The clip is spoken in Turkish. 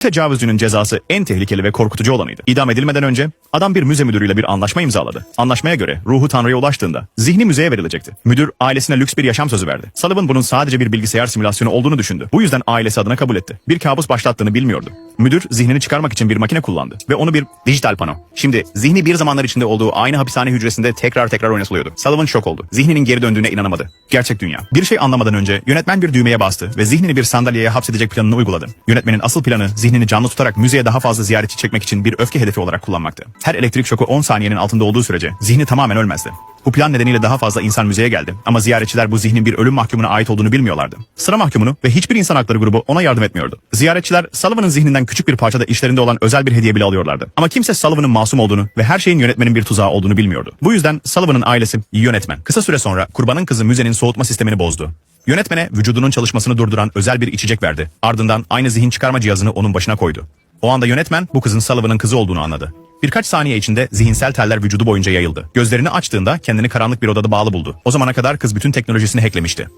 Tecavüzcünün cezası en tehlikeli ve korkutucu olanıydı. İdam edilmeden önce adam bir müze müdürüyle bir anlaşma imzaladı. Anlaşmaya göre ruhu Tanrı'ya ulaştığında zihni müzeye verilecekti. Müdür ailesine lüks bir yaşam sözü verdi. Sullivan bunun sadece bir bilgisayar simülasyonu olduğunu düşündü. Bu yüzden ailesi adına kabul etti. Bir kabus başlattığını bilmiyordu. Müdür zihnini çıkarmak için bir makine kullandı ve onu bir dijital pano. Şimdi zihni bir zamanlar içinde olduğu aynı hapishane hücresinde tekrar tekrar oynatılıyordu. Sullivan şok oldu. Zihninin geri döndüğüne inanamadı. Gerçek dünya. Bir şey anlamadan önce yönetmen bir düğmeye bastı ve zihnini bir sandalyeye hapsedecek planını uyguladı. Yönetmenin asıl planı zihnini canlı tutarak müzeye daha fazla ziyaretçi çekmek için bir öfke hedefi olarak kullanmaktı. Her elektrik şoku 10 saniyenin altında olduğu sürece zihni tamamen ölmezdi. Bu plan nedeniyle daha fazla insan müzeye geldi ama ziyaretçiler bu zihnin bir ölüm mahkumuna ait olduğunu bilmiyorlardı. Sıra mahkumunu ve hiçbir insan hakları grubu ona yardım etmiyordu. Ziyaretçiler Sullivan'ın zihninden küçük bir parçada işlerinde olan özel bir hediye bile alıyorlardı. Ama kimse Sullivan'ın masum olduğunu ve her şeyin yönetmenin bir tuzağı olduğunu bilmiyordu. Bu yüzden Sullivan'ın ailesi yönetmen. Kısa süre sonra kurbanın kızı müzenin soğutma sistemini bozdu. Yönetmene vücudunun çalışmasını durduran özel bir içecek verdi. Ardından aynı zihin çıkarma cihazını onun başına koydu. O anda yönetmen bu kızın Sullivan'ın kızı olduğunu anladı. Birkaç saniye içinde zihinsel teller vücudu boyunca yayıldı. Gözlerini açtığında kendini karanlık bir odada bağlı buldu. O zamana kadar kız bütün teknolojisini hacklemişti.